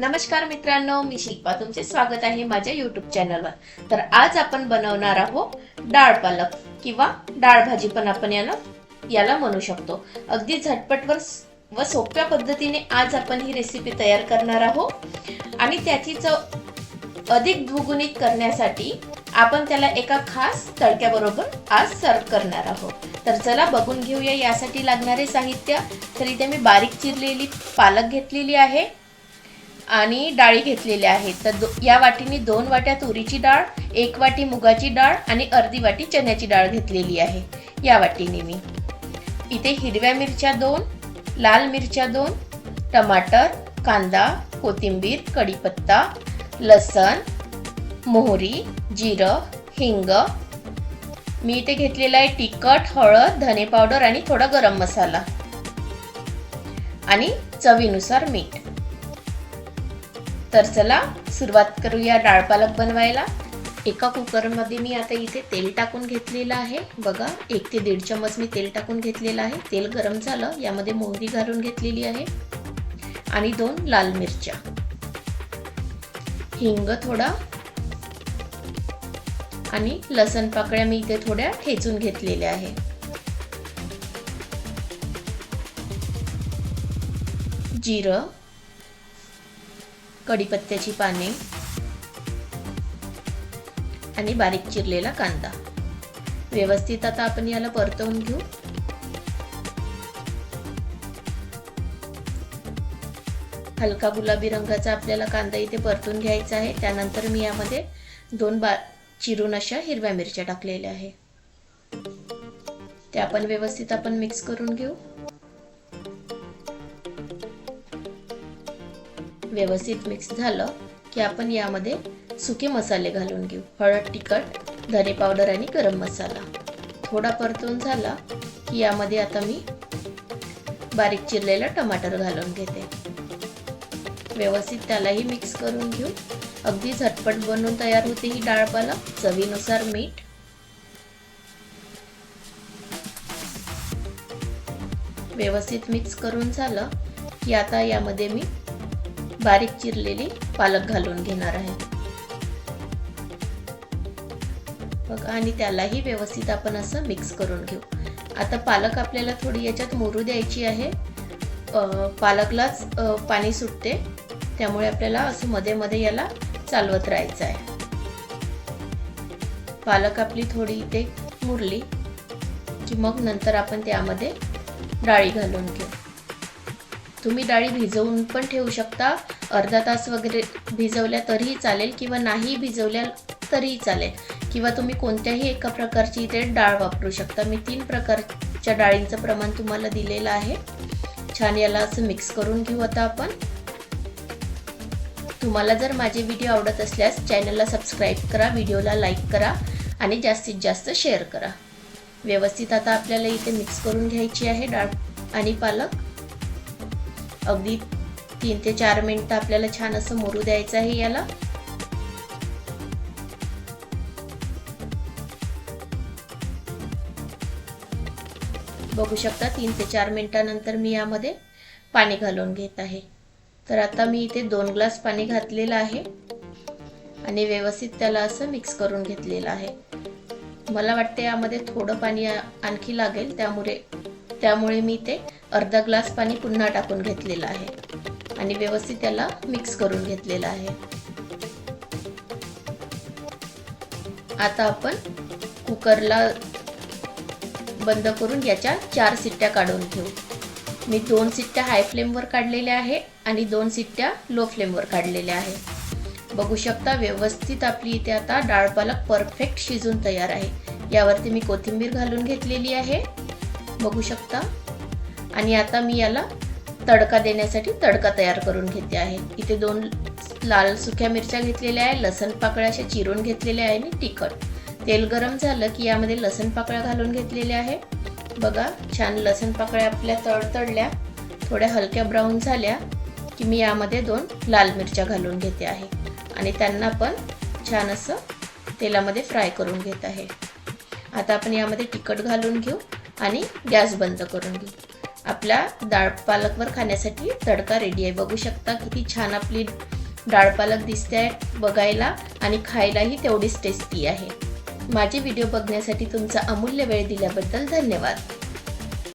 नमस्कार मित्रांनो मी शिल्पा. तुमचे स्वागत आहे माझ्या युट्यूब चॅनलवर तर आज आपण बनवणार आहोत डाळ पालक किंवा डाळ भाजी पण आपण याला याला म्हणू शकतो. अगदी झटपटवर व सोप्या पद्धतीने आज आपण ही रेसिपी तयार करणार आहोत. आणि त्याची चव अधिक द्विगुणित करण्यासाठी आपण त्याला एका खास तडक्याबरोबर आज सर्व करणार आहोत. तर चला बघून घेऊया यासाठी लागणारे साहित्य. तर इथे मी बारीक चिरलेली पालक घेतलेली आहे. आणि डाळी घेतलेल्या आहेत. तर दो या वाटीने दोन वाट्या तुरीची डाळ एक वाटी मुगाची डाळ आणि अर्धी वाटी चण्याची डाळ घेतलेली आहे. या वाटीने मी. इथे हिरव्या मिरच्या दोन लाल मिरच्या दोन टमाटर कांदा कोथिंबीर कढीपत्ता लसण मोहरी जिरं हिंग. मी इथे घेतलेला आहे तिखट हळद धने पावडर आणि थोडा गरम मसाला आणि चवीनुसार मीठ. तर चला सुरुवात करूया डाळ पालक बनवायला. एका कुकरमध्ये मी आता इथे तेल टाकून घेतलेलं आहे. बघा एक ते दीड चमच मी तेल टाकून घेतलेलं आहे. तेल गरम झालं यामध्ये मोहरी घालून घेतलेली आहे आणि दोन लाल मिरच्या. हिंग थोडा आणि लसण पाकळ्या मी इथे थोड्या ठेचून घेतलेल्या आहे. जिरं कढीपत्त्याची पाने आणि बारीक चिरलेला कांदा. व्यवस्थित आता आपण याला परतवून घेऊ. हलका गुलाबी रंगाचा आपल्याला कांदा इथे परतून घ्यायचा आहे. त्यानंतर मी यामध्ये दोन बा चिरून अशा हिरव्या मिरच्या टाकलेल्या आहे. त्या पण व्यवस्थित आपण मिक्स करून घेऊ. व्यवस्थित मिक्स झालं की आपण यामध्ये सुके मसाले घालून घेऊ. हळद तिखट धने पावडर आणि गरम मसाला. थोडा परतून झाला की यामध्ये आता मी बारीक चिरलेला टमाटर घालून घेते. व्यवस्थित त्यालाही मिक्स करून घेऊ. अगदी झटपट बनवून तयार होते ही डाळ पालक चवीनुसार मीठ. व्यवस्थित मिक्स करून झालं की आता यामध्ये मी बारीक चिरलेली पालक घालून घेणार आहे. मग आणि त्यालाही व्यवस्थित आपण असं मिक्स करून घेऊ. आता पालक आपल्याला थोडी याच्यात मोरू द्यायची आहे. पालकलाच पाणी सुटते. त्यामुळे आपल्याला असं मध्ये मध्ये याला चालवत राहायचं आहे. पालक आपली थोडी इथे मुरली की मग नंतर आपण त्यामध्ये डाळी घालून घेऊ. तुम्ही डाळी भिजवून पण ठेवू शकता. अर्धा तास वगैरे भिजवल्या तरीही चालेल किंवा नाही भिजवल्या तरीही चालेल. किंवा तुम्ही कोणत्याही एका प्रकारची इथे डाळ वापरू शकता. मी तीन प्रकारच्या डाळींचं प्रमाण तुम्हाला दिलेलं आहे. छान याला असं मिक्स करून घेऊ आता आपण. तुम्हाला जर माझे व्हिडिओ आवडत असल्यास चॅनलला सबस्क्राईब करा व्हिडिओला लाईक करा आणि जास्तीत जास्त शेअर करा. व्यवस्थित आता आपल्याला इथे मिक्स करून घ्यायची आहे डाळ आणि पालक. अगदी तीन ते चार मिनिटं आपल्याला छान असं मोरू द्यायचं आहे याला. बघू शकता तीन ते चार मिनिटानंतर मी यामध्ये पाणी घालून घेत आहे. तर आता मी इथे दोन ग्लास पाणी घातलेलं आहे आणि व्यवस्थित त्याला असं मिक्स करून घेतलेलं आहे. मला वाटते यामध्ये थोडं पाणी आणखी लागेल त्यामुळे त्यामुळे मी ते अर्धा ग्लास पाणी पुन्हा टाकून घेतलेलं आहे. आणि व्यवस्थित त्याला मिक्स करून घेतलेलं आहे. आता आपण कुकरला बंद करून याच्या चार सिट्ट्या काढून घेऊ. मी दोन सिट्ट्या हाय फ्लेमवर काढलेल्या आहे आणि दोन सिट्ट्या लो फ्लेमवर काढलेल्या आहे. बघू शकता व्यवस्थित आपली इथे आता डाळ पालक परफेक्ट शिजून तयार आहे. यावरती मी कोथिंबीर घालून घेतलेली आहे. बघू शकता. आणि आता मी याला तडका देण्यासाठी तडका तयार करून घेते आहे. इथे दोन लाल सुक्या मिरच्या घेतलेल्या आहे लसण पाकळ्या अशा चिरून घेतलेल्या आहे आणि तिखट. तेल गरम झालं की यामध्ये लसण पाकळ्या घालून घेतलेल्या आहे. बघा छान लसण पाकळ्या आपल्या तडतडल्या थोड्या हलक्या ब्राऊन झाल्या की मी यामध्ये दोन लाल मिरच्या घालून घेते आहे. आणि त्यांना पण छान असं तेलामध्ये फ्राय करून घेत आहे. आता आपण यामध्ये तिखट घालून घेऊ आणि गॅस बंद करून घेऊ. आपल्या डाळ पालकवर खाण्यासाठी तडका रेडी आहे. बघू शकता किती छान आपली डाळ पालक दिसते आहे बघायला आणि खायलाही तेवढीच टेस्टी आहे. माझे व्हिडिओ बघण्यासाठी तुमचा अमूल्य वेळ दिल्याबद्दल धन्यवाद.